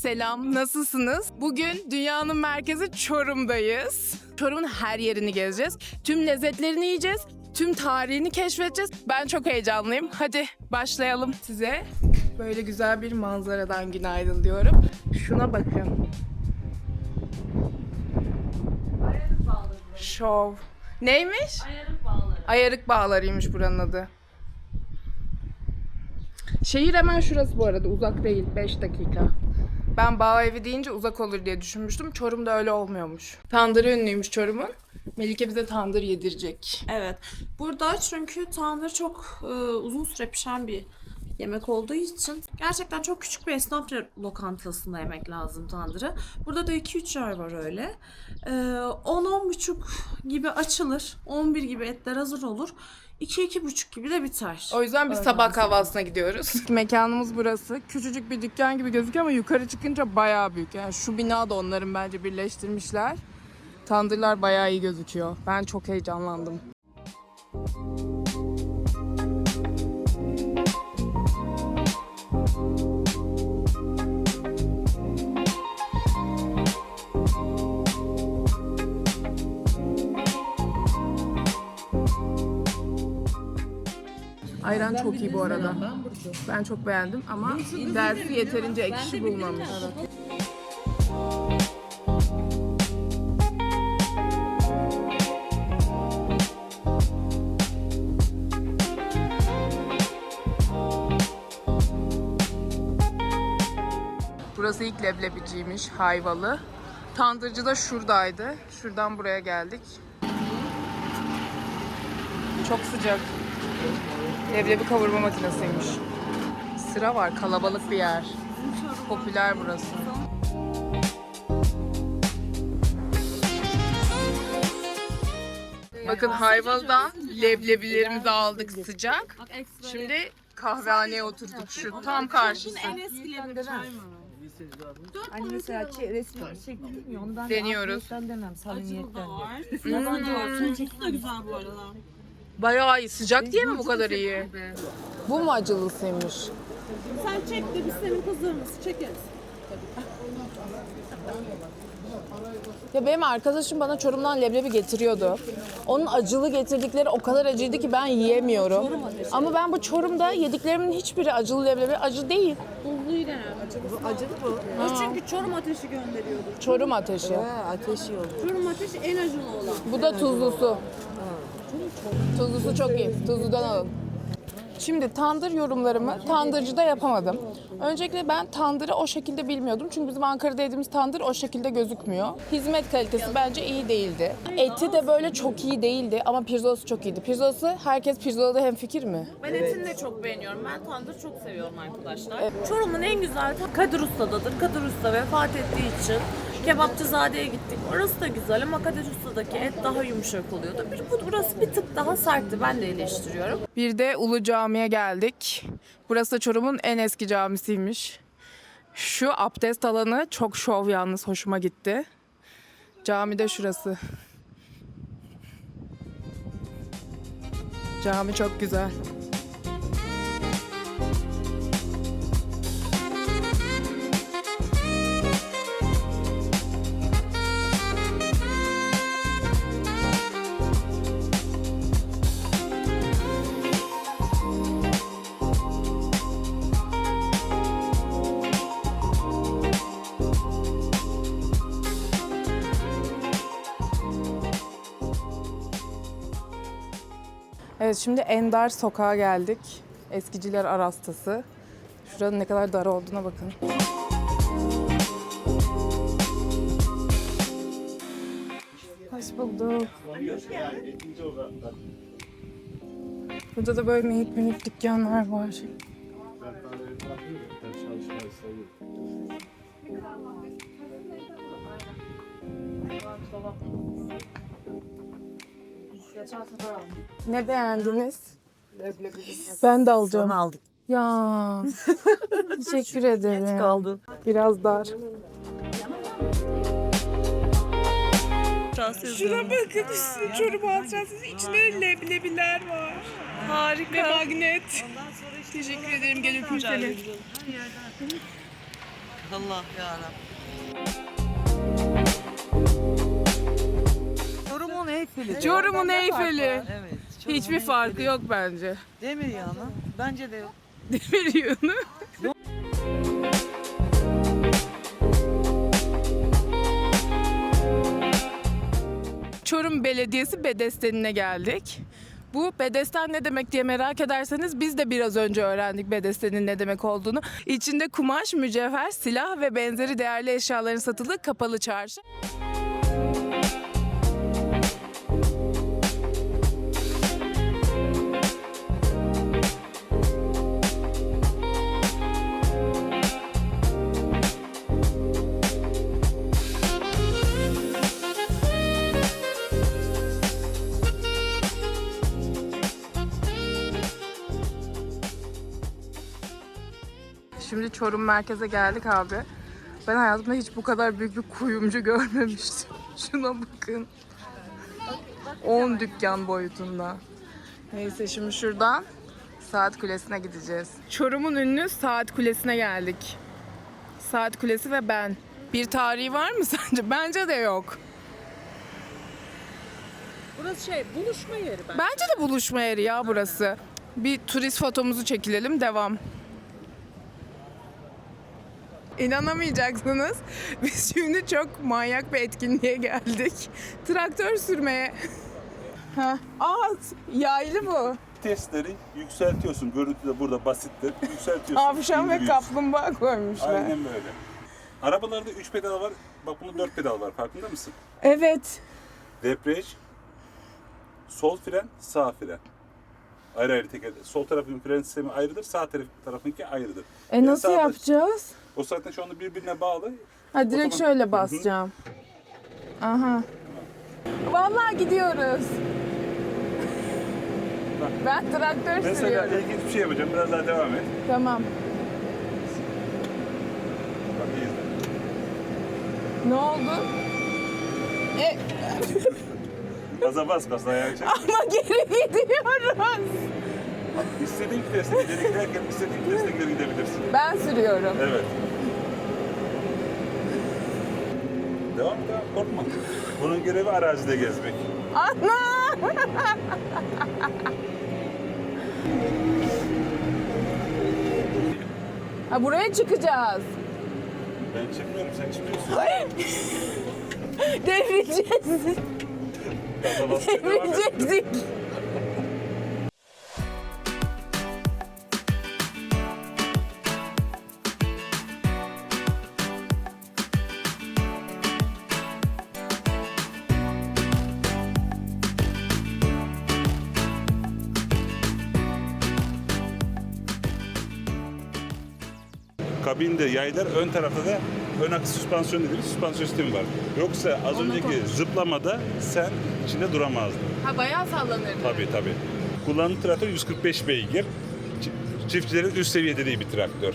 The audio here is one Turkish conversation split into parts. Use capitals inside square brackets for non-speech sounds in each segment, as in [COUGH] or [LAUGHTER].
Selam, nasılsınız? Bugün dünyanın merkezi Çorum'dayız. Çorum'un her yerini gezeceğiz. Tüm lezzetlerini yiyeceğiz. Tüm tarihini keşfedeceğiz. Ben çok heyecanlıyım. Hadi başlayalım size. Böyle güzel bir manzaradan günaydın diyorum. Şuna bakın. Şov. Neymiş? Ayarık bağları. Ayarık bağlarıymış buranın adı. Şehir hemen şurası bu arada uzak değil 5 dakika. Ben bağ evi deyince uzak olur diye düşünmüştüm. Çorum'da öyle olmuyormuş. Tandırı ünlüymüş Çorum'un. Melike bize tandır yedirecek. Evet. Burada çünkü tandır çok e, uzun süre pişen bir yemek olduğu için gerçekten çok küçük bir esnaf lokantasında yemek lazım tandırı. Burada da 2-3 yer var öyle. E, 10-10.30 gibi açılır. 11 gibi etler hazır olur. 2-2.30 gibi de biter. O yüzden biz sabah kahvaltısına gidiyoruz. [LAUGHS] Mekanımız burası. Küçücük bir dükkan gibi gözüküyor ama yukarı çıkınca bayağı büyük. Yani şu bina da onların bence birleştirmişler. Tandırlar bayağı iyi gözüküyor. Ben çok heyecanlandım. Ayran çok iyi bu arada. Ben çok beğendim ama dersi yeterince ekşi bulmamış. Burası ilk leblebiciymiş, Hayvalı. Tandırcı da şuradaydı. Şuradan buraya geldik. Çok sıcak. Leblebi kavurma makinesiymiş. Sıra var, kalabalık bir yer. Popüler burası. Bakın Hayvalı'dan leblebilerimizi aldık sıcak. Şimdi kahvehaneye oturduk şu tam karşısı. en eskileri çay mı? Hani mesela resim çektim ya ondan Deniyoruz. Ben demem samimiyetten. var. Yabancı olsun Turşusu da güzel bu arada. Bayağı iyi. Sıcak diye mi bu kadar iyi? Bu mu acılısıymış? Sen çek de biz senin kızlarımızı çekeriz. Ya benim arkadaşım bana Çorum'dan leblebi getiriyordu. Onun acılı getirdikleri o kadar acıydı ki ben yiyemiyorum. Ama ben bu Çorum'da yediklerimin hiçbiri acılı leblebi acı değil. Tuzluyu dene. Acılı bu. O çünkü Çorum ateşi gönderiyordu. Çorum ateşi. Ha, ateşi oldu. Çorum ateşi en acılı olan. Bu da tuzlusu. Tuzlusu çok iyi. Tuzludan alın. Şimdi tandır yorumlarımı tandırcıda yapamadım. Öncelikle ben tandırı o şekilde bilmiyordum. Çünkü bizim Ankara'da yediğimiz tandır o şekilde gözükmüyor. Hizmet kalitesi bence iyi değildi. Eti de böyle çok iyi değildi ama pirzolası çok iyiydi. Pirzolası herkes pirzolada hem fikir mi? Ben etini de çok beğeniyorum. Ben tandır çok seviyorum arkadaşlar. Çorum'un en güzel Kadir Usta'dadır. Kadir Usta vefat ettiği için Kebapçızade'ye gittik. Orası da güzel ama Kadir et daha yumuşak oluyordu. Bir, bu, burası bir tık daha sertti. Ben de eleştiriyorum. Bir de Ulu Cami'ye geldik. Burası da Çorum'un en eski camisiymiş. Şu abdest alanı çok şov yalnız hoşuma gitti. Cami de şurası. Cami çok güzel. Evet şimdi Endar Sokağa geldik. Eskiciler Arastası. Şuranın ne kadar dar olduğuna bakın. Hoş bulduk. Burada da böyle minik minik dükkanlar var. Ne beğendiniz? Ben de alacağım. aldık. Ya [LAUGHS] teşekkür ederim. Kaldı. Biraz dar. Şuna bakın üstüne çorum hatırasız. İçinde leblebiler var. Harika. Ve magnet. Teşekkür ederim. Gel öpeyim seni. Allah yarabbim. Eyfel'i. Çorum'un Oradan ne fark Eyfel'i. var? Evet. Çorum'un Hiçbir farkı Eyfel'i. yok bence. Demir yağını. Bence de yok. Demir yığını. Çorum Belediyesi Bedesten'ine geldik. Bu bedesten ne demek diye merak ederseniz biz de biraz önce öğrendik bedestenin ne demek olduğunu. İçinde kumaş, mücevher, silah ve benzeri değerli eşyaların satıldığı kapalı çarşı. Şimdi Çorum merkeze geldik abi. Ben hayatımda hiç bu kadar büyük bir kuyumcu [LAUGHS] görmemiştim. Şuna bakın. 10 dükkan boyutunda. Neyse şimdi şuradan Saat Kulesi'ne gideceğiz. Çorum'un ünlü Saat Kulesi'ne geldik. Saat Kulesi ve ben. Bir tarihi var mı [LAUGHS] sence? Bence de yok. Burası şey buluşma yeri ben. Bence de buluşma yeri ya burası. Bir turist fotomuzu çekilelim devam. İnanamayacaksınız. [LAUGHS] Biz şimdi çok manyak bir etkinliğe geldik. Traktör sürmeye. [LAUGHS] Ha, at. Yaylı bu. Testleri yükseltiyorsun. Görüntü de burada basittir. Yükseltiyorsun. Tavşan ve kaplumbağa koymuşlar. Aynen böyle. Arabalarda 3 pedal var. Bak bunda 4 pedal var. Farkında mısın? Evet. Debriyaj, sol fren, sağ fren. Ayrı ayrı teker. Sol tarafın fren sistemi ayrıdır, sağ taraf, tarafınki ayrıdır. E Yani nasıl sağda- yapacağız? O zaten şu anda birbirine bağlı. Ha direkt zaman- şöyle basacağım. Aha. Vallahi gidiyoruz. [LAUGHS] Ben traktör Mesela sürüyorum. ilginç bir şey yapacağım. Biraz daha devam et. Tamam. Bak iyi izle. Ne oldu? E, [LAUGHS] Gaza bas, gaza ayağa çek. ama geri gidiyoruz. İstediğin viteste ileri giderken istediğin viteste geri gidebilirsin. Ben sürüyorum. Evet. Devam devam korkma. Bunun görevi arazide gezmek. Ana! ha buraya çıkacağız. Ben çıkmıyorum sen çıkıyorsun. Devireceğiz. Gaza basmaya Kabinde yaylar, ön tarafta da ön akış süspansiyon dediğimiz süspansiyon sistemi var. Yoksa az önceki zıplamada sen içinde duramazdın. Ha bayağı sallanırdı. Tabii tabii. Kullanılan traktör 145 beygir. Çiftçilerin üst seviyede değil bir traktör.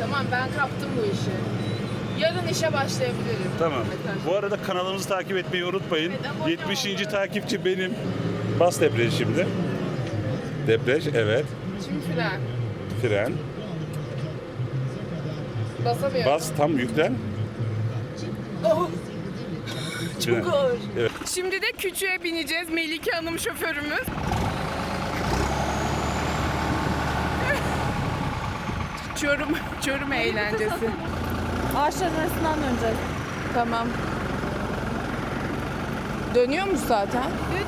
Tamam ben kaptım bu işi. Yarın işe başlayabilirim. Tamam. Bu arada kanalımızı takip etmeyi unutmayın. Evet, abone 70. olun. takipçi benim. Bas debriyaj şimdi. Debriyaj evet. Şimdi fren. Fren. Basamıyorum. Bas tam yüklen. Oh, çok ağır. Evet. Şimdi de küçüğe bineceğiz. Melike Hanım şoförümüz. [LAUGHS] Çorum, Çorum eğlencesi. Ağaçların arasından döneceğiz. Tamam. Dönüyormuş zaten. Şimdi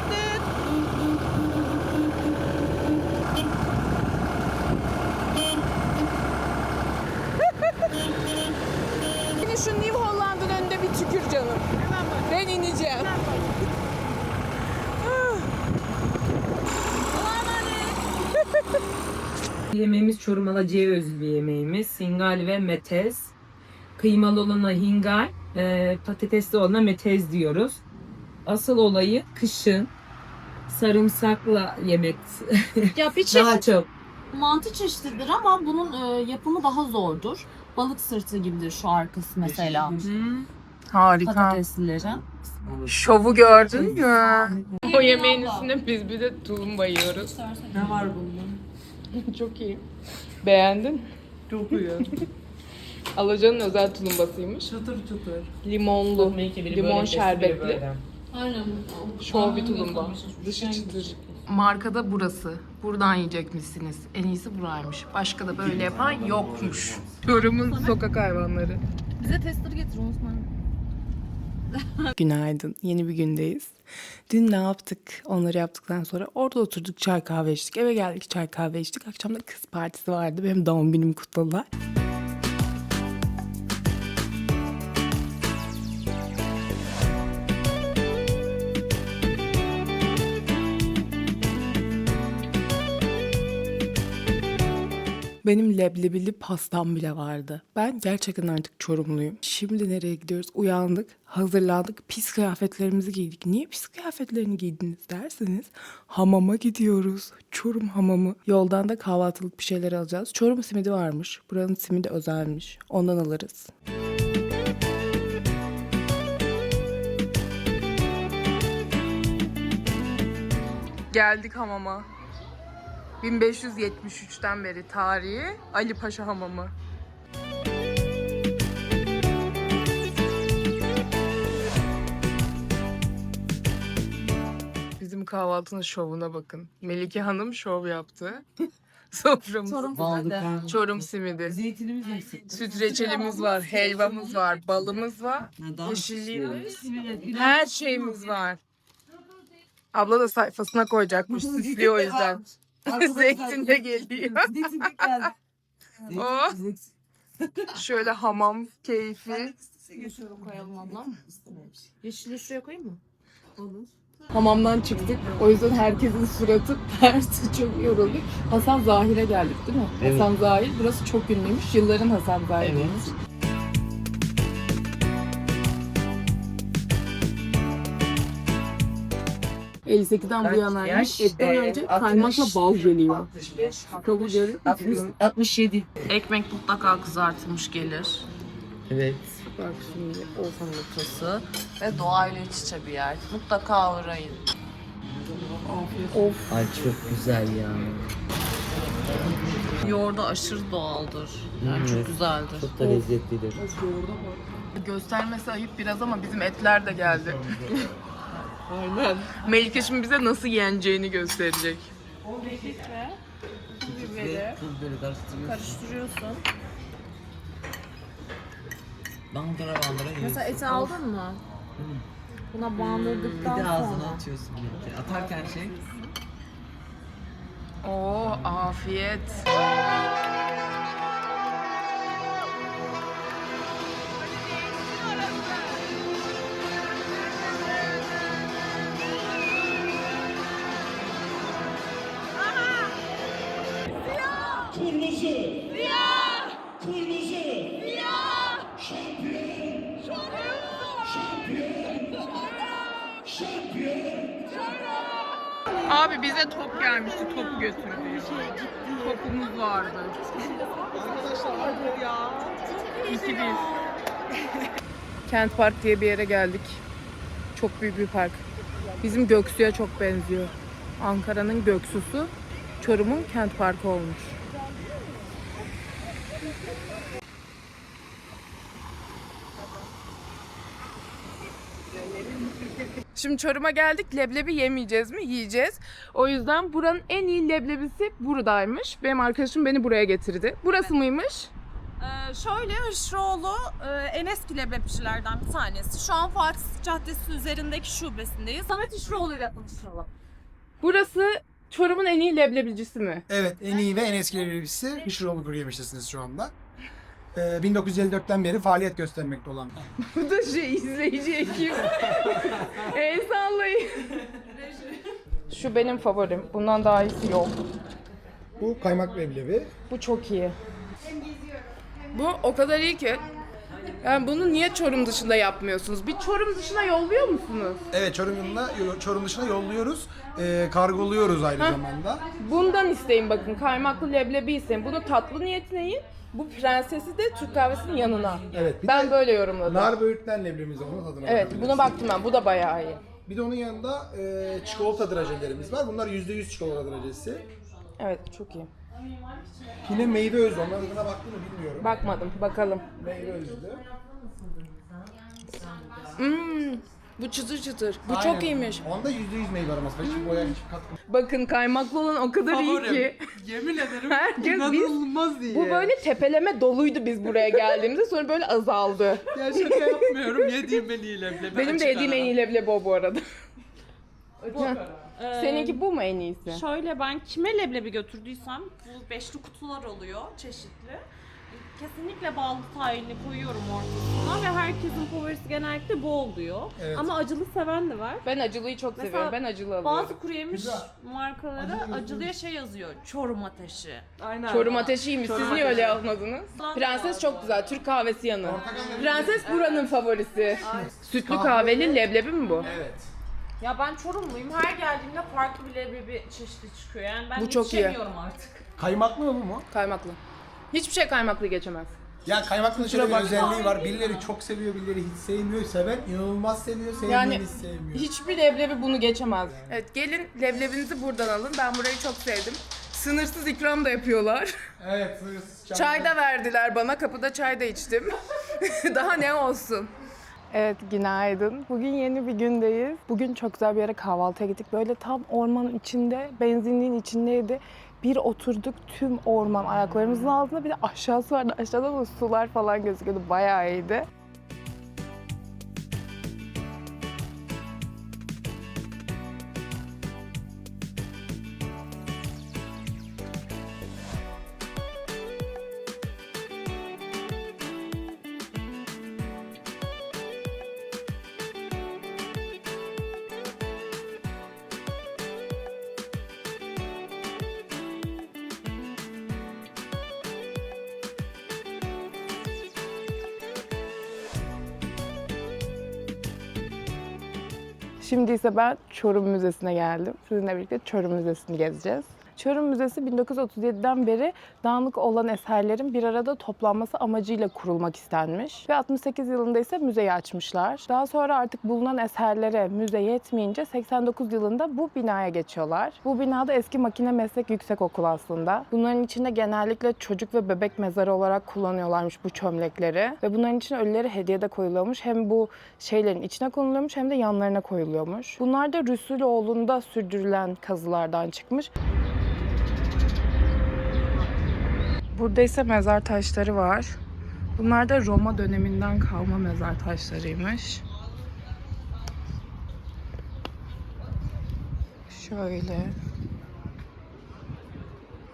canım. Ben ineceğim. [LAUGHS] Yemeğimiz Çorum Alacı'ya özgü bir yemeğimiz. Hingal ve metez. Kıymalı olana hingal, e, patatesli olana metez diyoruz. Asıl olayı kışın sarımsakla yemek [LAUGHS] Ya bir çeşit daha çok. mantı çeşididir ama bunun e, yapımı daha zordur. Balık sırtı gibidir şu arkası mesela. Harika. Patateslilerin. Şovu gördün mü? O yemeğin üstüne biz bir de tulumba yiyoruz. Ne var bunda? [LAUGHS] Çok iyi. Beğendin? Çok iyi. [LAUGHS] Alaca'nın özel tulumbasıymış. Çıtır çıtır. Limonlu, limon şerbetli. Aynen. Şov bir tulumba. Dışı çıtır. Markada burası. Buradan yiyecekmişsiniz. En iyisi buraymış. Başka da böyle yapan yokmuş. Yorumun sokak hayvanları. Bize tester getir Osman. [LAUGHS] Günaydın. Yeni bir gündeyiz. Dün ne yaptık? Onları yaptıktan sonra orada oturduk çay kahve içtik. Eve geldik çay kahve içtik. Akşam da kız partisi vardı. Benim doğum günümü kutladılar. Benim leblebili pastam bile vardı. Ben gerçekten artık çorumluyum. Şimdi nereye gidiyoruz? Uyandık, hazırlandık, pis kıyafetlerimizi giydik. Niye pis kıyafetlerini giydiniz derseniz hamama gidiyoruz. Çorum hamamı. Yoldan da kahvaltılık bir şeyler alacağız. Çorum simidi varmış. Buranın simidi özelmiş. Ondan alırız. Geldik hamama. 1573'ten beri tarihi Ali Paşa Hamamı. Bizim kahvaltının şovuna bakın. Melike Hanım şov yaptı. [LAUGHS] Soframız. Çorum, Çorum simidi. Zeytinimiz eksik. Süt reçelimiz var, helvamız var, balımız var, yeşilliğimiz, her şeyimiz var. Abla da sayfasına koyacakmış, [LAUGHS] süslüyor o yüzden. [LAUGHS] Zeytin de geliyor. [LAUGHS] Zeytin de geldi. Oh. Şöyle hamam keyfi. koyalım abla. Yeşili şuraya koyayım mı? Hamamdan çıktık. O yüzden herkesin suratı ters, [LAUGHS] çok yorulduk. Hasan Zahir'e geldik değil mi? Hasan Zahir. Burası çok ünlüymüş. Yılların Hasan Zahir'iymiş. ...58'den bu yanaymış. Etten önce kaymakla bal geliyor. Kabul görüyor musun? 67. Ekmek mutlaka kızartılmış gelir. Evet. Bak şimdi o Salatası ve doğayla iç içe bir yer. Mutlaka uğrayın. Of. Ay çok güzel ya. Yoğurdu aşırı doğaldır. Yani çok Evet. güzeldir. Çok da lezzetlidir. Göstermesi ayıp biraz ama bizim etler de geldi. [LAUGHS] Aynen. Melike şimdi bize nasıl yeneceğini gösterecek. Ve tuz böyle karıştırıyorsun. Karıştırıyorsun. Bandıra bandıra yiyorsun. Mesela eti aldın mı? Buna Bir bandırdıktan de ağzına sonra. atıyorsun. birlikte. Atarken şey. Oo afiyet. Abi bize top gelmişti. Topu götürdü. Topumuz vardı. Arkadaşlar ya. 2 1. Kent Park diye bir yere geldik. Çok büyük bir park. Bizim Göksu'ya çok benziyor. Ankara'nın Göksu'su Çorum'un Kent Parkı olmuş. Şimdi Çorum'a geldik. Leblebi yemeyeceğiz mi? Yiyeceğiz. O yüzden buranın en iyi leblebisi buradaymış. Benim arkadaşım beni buraya getirdi. Burası mıymış? Ee, şöyle Hışroğlu e, en eski leblebicilerden bir tanesi. Şu an Fatih Caddesi üzerindeki şubesindeyiz. Samet Hışroğlu ile tanışalım. Burası Çorum'un en iyi leblebicisi mi? Evet, en iyi ve en eski leblebicisi Hışroğlu Kuru Yemiş'tesiniz şu anda. Ee, 1954'ten beri faaliyet göstermekte olan. Bu da şey izleyici ekip. El sallayın. Şu benim favorim. Bundan daha iyisi yok. Bu kaymak leblebi. Bu çok iyi. Bu o kadar iyi ki. Yani bunu niye Çorum dışında yapmıyorsunuz? Bir Çorum dışına yolluyor musunuz? Evet, Çorum'da, Çorum dışına yolluyoruz. Ee, kargoluyoruz aynı zamanda. Bundan isteyin bakın. Kaymaklı leblebi isteyin. Bunu tatlı niyetine yiyin. Bu prensesi de Türk kahvesinin yanına. Evet, bir Ben de böyle yorumladım. nar böğürtlen leblebimiz var. Onun tadına Evet, bakabilirsiniz. buna baktım ben. Bu da bayağı iyi. Bir de onun yanında e, çikolata drajelerimiz var. Bunlar %100 çikolata drajesi. Evet, çok iyi. Yine meyve özlü. Onların adına baktın mı bilmiyorum. Bakmadım. Bakalım. Meyve özlü. Hmm, bu çıtır çıtır. Bu Aynen. çok iyiymiş. Onda %100 meyve aroması. var. Hiç boya hiç katkı. Bakın kaymaklı olan o kadar iyi ki. Yemin ederim Herkes biz inanılmaz iyi. bu böyle tepeleme doluydu biz buraya geldiğimizde sonra böyle azaldı. Ya şaka yapmıyorum. Yediğim en iyi leblebi. Benim de yediğim en iyi leblebi o bu arada. Ee, Seninki bu mu en iyisi? Şöyle ben kime leblebi götürdüysem bu beşli kutular oluyor çeşitli. Kesinlikle ballı tayini koyuyorum ortasına ve herkesin favorisi genellikle bu oluyor. Evet. Ama acılı seven de var. Ben acılıyı çok Mesela seviyorum. Ben acılı alıyorum. Bazı kuru yemiş Güzel. markaları Acılı acılıya şey yazıyor. Çorum ateşi. Aynen. Çorum ateşiymiş. Siz niye öyle yazmadınız? Ben Prenses çok güzel. Türk kahvesi yanı. Portakal Prenses buranın favorisi. Sütlü Kahve. kahveli leblebi mi bu? Evet. Ya ben Çorumluyum. Her geldiğimde farklı bir leblebi çeşidi çıkıyor. Yani ben Bu çok iyi. yetişemiyorum artık. Kaymaklı mı bu mu? Kaymaklı. Hiçbir şey kaymaklı geçemez. Ya kaymaklının şöyle bir bak. özelliği var. Birileri çok seviyor, birileri hiç sevmiyor. Seven inanılmaz seviyor, sevmeyen Yani hiç sevmiyor. Hiçbir leblebi bunu geçemez. Evet gelin leblebinizi buradan alın. Ben burayı çok sevdim. Sınırsız ikram da yapıyorlar. Evet, sınırsız çay. Çay da verdiler bana. Kapıda çay da içtim. [LAUGHS] Daha ne olsun? Evet günaydın. Bugün yeni bir gündeyiz. Bugün çok güzel bir yere kahvaltıya gittik. Böyle tam ormanın içinde, benzinliğin içindeydi. Bir oturduk tüm orman ayaklarımızın altında bir de aşağısı vardı. Aşağıda da sular falan gözüküyordu. Bayağı iyiydi. Şimdi ise ben Çorum Müzesi'ne geldim. Sizinle birlikte Çorum Müzesi'ni gezeceğiz. Çorum Müzesi 1937'den beri dağınık olan eserlerin bir arada toplanması amacıyla kurulmak istenmiş. Ve 68 yılında ise müzeyi açmışlar. Daha sonra artık bulunan eserlere müze yetmeyince 89 yılında bu binaya geçiyorlar. Bu binada eski makine meslek yüksekokulu aslında. Bunların içinde genellikle çocuk ve bebek mezarı olarak kullanıyorlarmış bu çömlekleri. Ve bunların için ölülere hediye de koyuluyormuş. Hem bu şeylerin içine konuluyormuş hem de yanlarına koyuluyormuş. Bunlar da Rüsüloğlu'nda sürdürülen kazılardan çıkmış. Burada ise mezar taşları var. Bunlar da Roma döneminden kalma mezar taşlarıymış. Şöyle.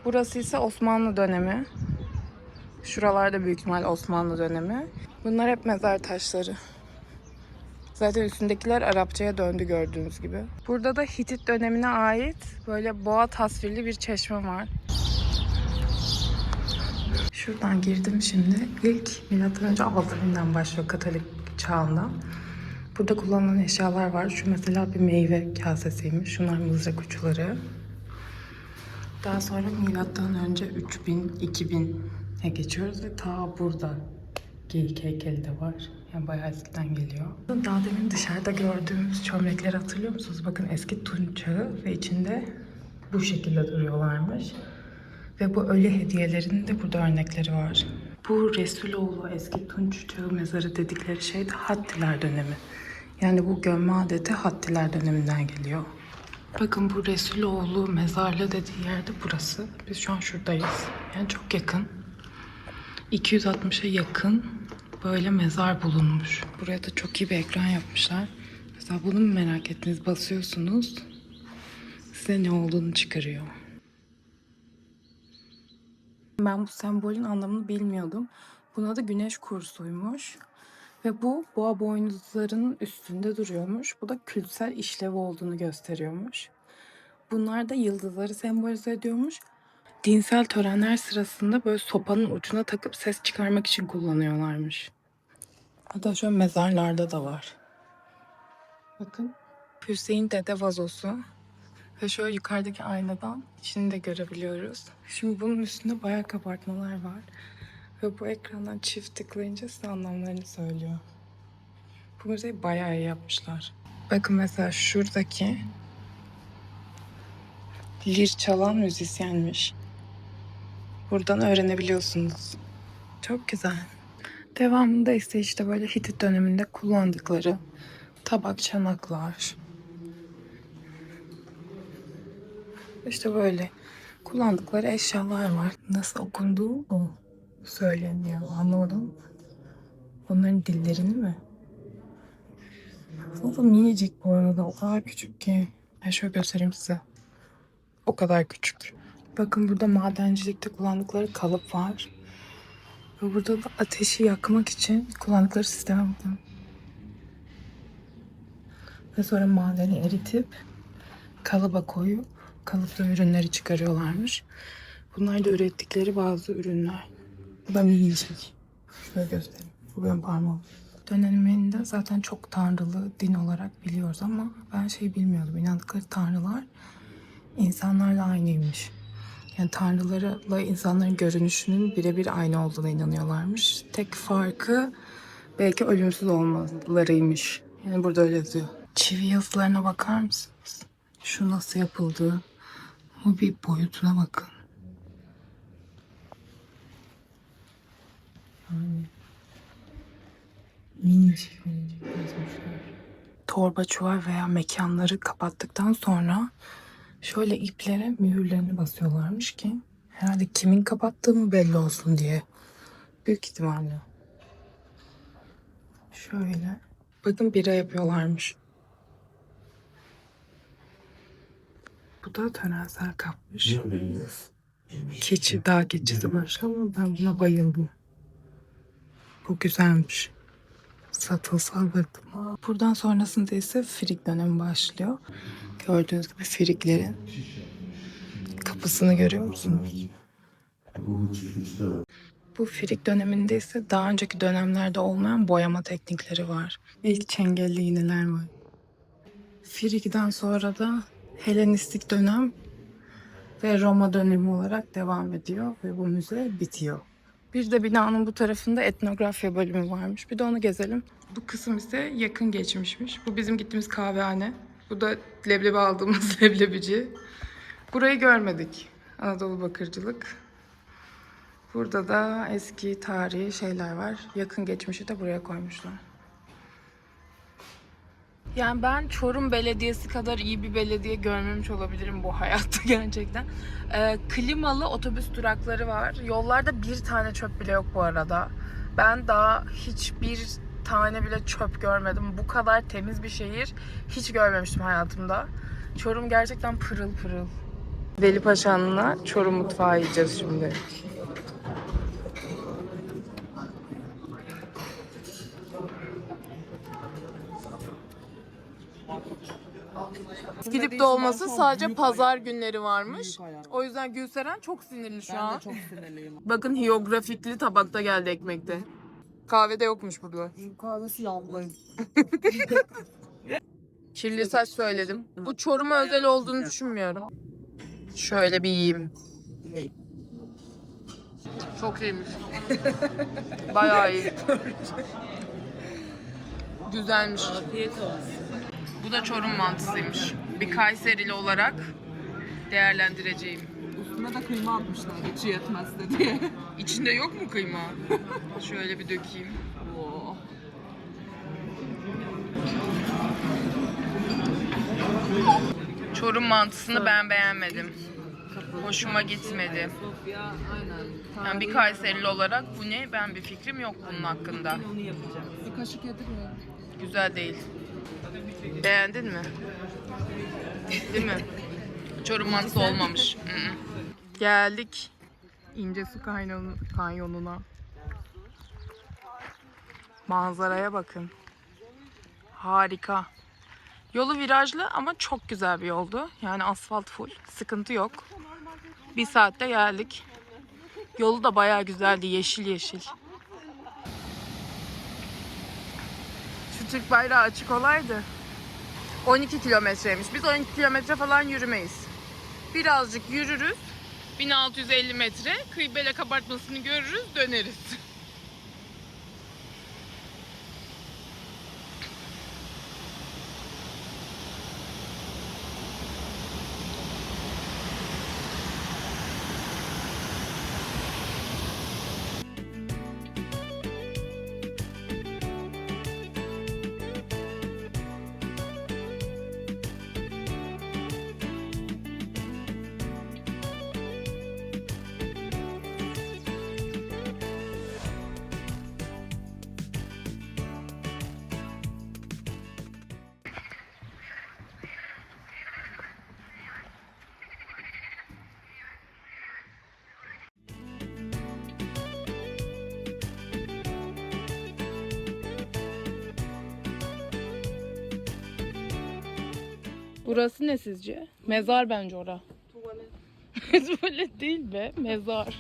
Burası ise Osmanlı dönemi. Şuralarda büyük ihtimal Osmanlı dönemi. Bunlar hep mezar taşları. Zaten üstündekiler Arapçaya döndü gördüğünüz gibi. Burada da Hitit dönemine ait böyle boğa tasvirli bir çeşme var. Şuradan girdim şimdi. İlk milattan önce 6000'den başlıyor Katolik çağında. Burada kullanılan eşyalar var. Şu mesela bir meyve kasesiymiş. Şunlar mızrak uçları. Daha sonra milattan önce 3000, 2000'e geçiyoruz ve ta burada geyik heykeli de var. Yani bayağı eskiden geliyor. Daha demin dışarıda gördüğümüz çömlekleri hatırlıyor musunuz? Bakın eski Tunç ve içinde bu şekilde duruyorlarmış. Ve bu ölü hediyelerinin de burada örnekleri var. Bu Resuloğlu eski Tunç çağı mezarı dedikleri şey de Hattiler dönemi. Yani bu gömme adeti Hattiler döneminden geliyor. Bakın bu Resuloğlu mezarlığı dediği yerde burası. Biz şu an şuradayız. Yani çok yakın. 260'a yakın böyle mezar bulunmuş. Buraya da çok iyi bir ekran yapmışlar. Mesela bunu mu merak ettiniz? Basıyorsunuz. Size ne olduğunu çıkarıyor. Ben bu sembolün anlamını bilmiyordum. Buna da güneş kursuymuş. Ve bu boğa boynuzlarının üstünde duruyormuş. Bu da kültsel işlevi olduğunu gösteriyormuş. Bunlar da yıldızları sembolize ediyormuş. Dinsel törenler sırasında böyle sopanın ucuna takıp ses çıkarmak için kullanıyorlarmış. Hatta şöyle mezarlarda da var. Bakın. Hüseyin Dede vazosu. Ve şöyle yukarıdaki aynadan içini de görebiliyoruz. Şimdi bunun üstünde bayağı kabartmalar var. Ve bu ekrandan çift tıklayınca size anlamlarını söylüyor. Bu müzeyi bayağı iyi yapmışlar. Bakın mesela şuradaki lir çalan müzisyenmiş. Buradan öğrenebiliyorsunuz. Çok güzel. Devamında ise işte böyle Hitit döneminde kullandıkları tabak, çanaklar. İşte böyle kullandıkları eşyalar var. Nasıl okunduğu mu söyleniyor anlamadım. Onların dillerini mi? Aslında minicik bu arada. O kadar küçük ki. Ben şöyle göstereyim size. O kadar küçük. Bakın burada madencilikte kullandıkları kalıp var. Ve burada da ateşi yakmak için kullandıkları sisteme bakın. Ve sonra madeni eritip kalıba koyup kalıpta ürünleri çıkarıyorlarmış. Bunlar da ürettikleri bazı ürünler. Bu da minicik. Şöyle göstereyim. Bu benim parmağım. Döneminde zaten çok tanrılı din olarak biliyoruz ama ben şey bilmiyordum. İnandıkları tanrılar insanlarla aynıymış. Yani tanrılarla insanların görünüşünün birebir aynı olduğuna inanıyorlarmış. Tek farkı belki ölümsüz olmalarıymış. Yani burada öyle yazıyor. Çivi yazılarına bakar mısınız? Şu nasıl yapıldığı. Bu bir boyutuna bakın. Yani minicik minicik yazmışlar. Torba çuval veya mekanları kapattıktan sonra şöyle iplere mühürlerini basıyorlarmış ki herhalde kimin kapattığı mı belli olsun diye. Büyük ihtimalle. Şöyle. Bakın bira yapıyorlarmış. Bu da törensel kapmış. Keçi, dağ keçisi var ama ben buna bayıldım. Bu güzelmiş. Satılsa alırdım. Buradan sonrasında ise Frig dönemi başlıyor. Gördüğünüz gibi Friglerin kapısını görüyor musunuz? Bu Frig döneminde ise daha önceki dönemlerde olmayan boyama teknikleri var. İlk çengelli iğneler var. Frig'den sonra da Helenistik dönem ve Roma dönemi olarak devam ediyor ve bu müze bitiyor. Bir de binanın bu tarafında etnografya bölümü varmış. Bir de onu gezelim. Bu kısım ise yakın geçmişmiş. Bu bizim gittiğimiz kahvehane. Bu da leblebi aldığımız [LAUGHS] leblebici. Burayı görmedik. Anadolu Bakırcılık. Burada da eski tarihi şeyler var. Yakın geçmişi de buraya koymuşlar. Yani ben Çorum Belediyesi kadar iyi bir belediye görmemiş olabilirim bu hayatta [LAUGHS] gerçekten. Ee, klimalı otobüs durakları var. Yollarda bir tane çöp bile yok bu arada. Ben daha hiçbir tane bile çöp görmedim. Bu kadar temiz bir şehir hiç görmemiştim hayatımda. Çorum gerçekten pırıl pırıl. Veli Paşa'nınla Çorum mutfağı yiyeceğiz şimdi. Gidip de olması sadece pazar günleri varmış. O yüzden Gülseren çok sinirli şu an. çok sinirliyim. [LAUGHS] Bakın hiyografikli tabakta geldi ekmekte. Kahvede yokmuş burada. Kahvesi yanlayın. [LAUGHS] Kirli saç söyledim. Bu Çorum'a özel olduğunu düşünmüyorum. Şöyle bir yiyeyim. Çok iyiymiş. Bayağı iyi. [LAUGHS] Güzelmiş. Afiyet olsun. Bu da Çorum mantısıymış. Bir Kayserili olarak değerlendireceğim. Üstüne de kıyma atmışlar içi yetmezse diye. İçinde yok mu kıyma? Şöyle bir dökeyim. Oo. Çorum mantısını ben beğenmedim. Hoşuma gitmedi. Yani bir Kayserili olarak bu ne? Ben bir fikrim yok bunun hakkında. Bir kaşık yedik mi? Güzel değil. Beğendin mi? Değil mi? Çorum mantısı olmamış. Geldik İnce Su Kanyonu, Kanyonu'na. Manzaraya bakın. Harika. Yolu virajlı ama çok güzel bir yoldu. Yani asfalt full. Sıkıntı yok. Bir saatte geldik. Yolu da bayağı güzeldi. Yeşil yeşil. Şu bayrağı açık olaydı. 12 kilometreymiş. Biz 12 kilometre falan yürümeyiz. Birazcık yürürüz. 1650 metre kıybele kabartmasını görürüz döneriz. Burası ne sizce? Mezar bence ora. Tuvalet. [LAUGHS] Tuvalet değil be, mezar.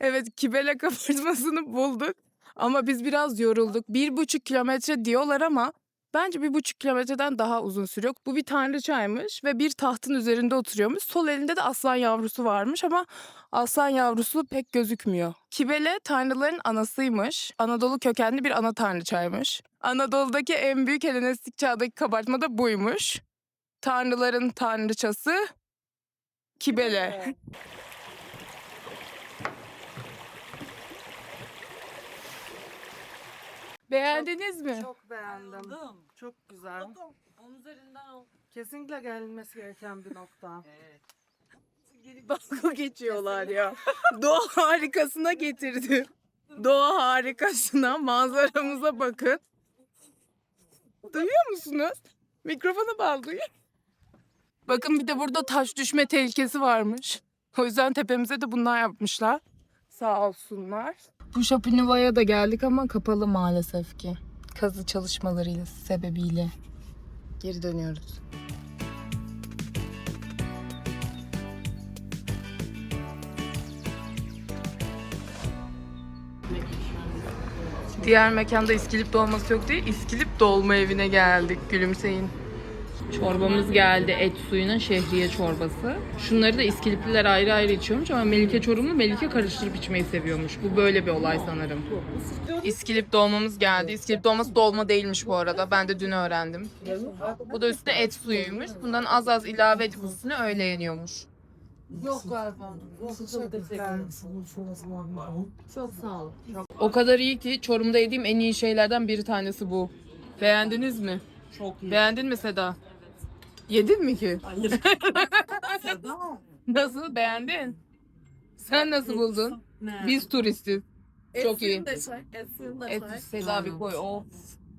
Evet, Kibele kapatmasını bulduk. Ama biz biraz yorulduk. Bir buçuk kilometre diyorlar ama bence bir buçuk kilometreden daha uzun sürüyor. Bu bir tanrıçaymış ve bir tahtın üzerinde oturuyormuş. Sol elinde de aslan yavrusu varmış ama aslan yavrusu pek gözükmüyor. Kibele tanrıların anasıymış. Anadolu kökenli bir ana tanrıçaymış. Anadolu'daki en büyük Helenistik çağdaki kabartma da buymuş. Tanrıların tanrıçası Kibele. Beğendiniz mi? Çok beğendim. Çok güzel. Onun üzerinden al. Kesinlikle gelmesi gereken bir nokta. [LAUGHS] Dalga geçiyorlar ya. [LAUGHS] Doğa harikasına getirdim. Doğa harikasına manzaramıza bakın. Duyuyor musunuz? Mikrofonu bağlıyor. Bakın bir de burada taş düşme tehlikesi varmış. O yüzden tepemize de bunlar yapmışlar. Sağ olsunlar. Bu Şapiniva'ya da geldik ama kapalı maalesef ki. Kazı çalışmalarıyla sebebiyle. Geri dönüyoruz. Diğer mekanda iskilip dolması yok değil, iskilip dolma evine geldik. Gülümseyin. Çorbamız geldi. Et suyuna şehriye çorbası. Şunları da iskilipliler ayrı ayrı içiyormuş ama Melike Çorumlu Melike karıştırıp içmeyi seviyormuş. Bu böyle bir olay sanırım. İskilip dolmamız geldi. İskilip dolması dolma değilmiş bu arada. Ben de dün öğrendim. Bu da üstüne et suyuymuş. Bundan az az ilave edip üstüne öyle yeniyormuş. Yok galiba. Çok sağ ol. O kadar iyi ki Çorum'da yediğim en iyi şeylerden bir tanesi bu. Beğendiniz mi? Çok iyi. Beğendin mi Seda? Yedin mi ki? Hayır. [LAUGHS] Nasıl? Beğendin? Sen nasıl buldun? Biz turistiz. Çok iyi. de çay. De Et çay. Seda bir koy. O.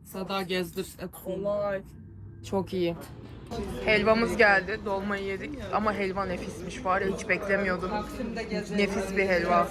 Seda gezdir. Et Kolay. Çok iyi. Helvamız geldi. Dolmayı yedik. Ama helva nefismiş var ya hiç beklemiyordum. Nefis bir helva.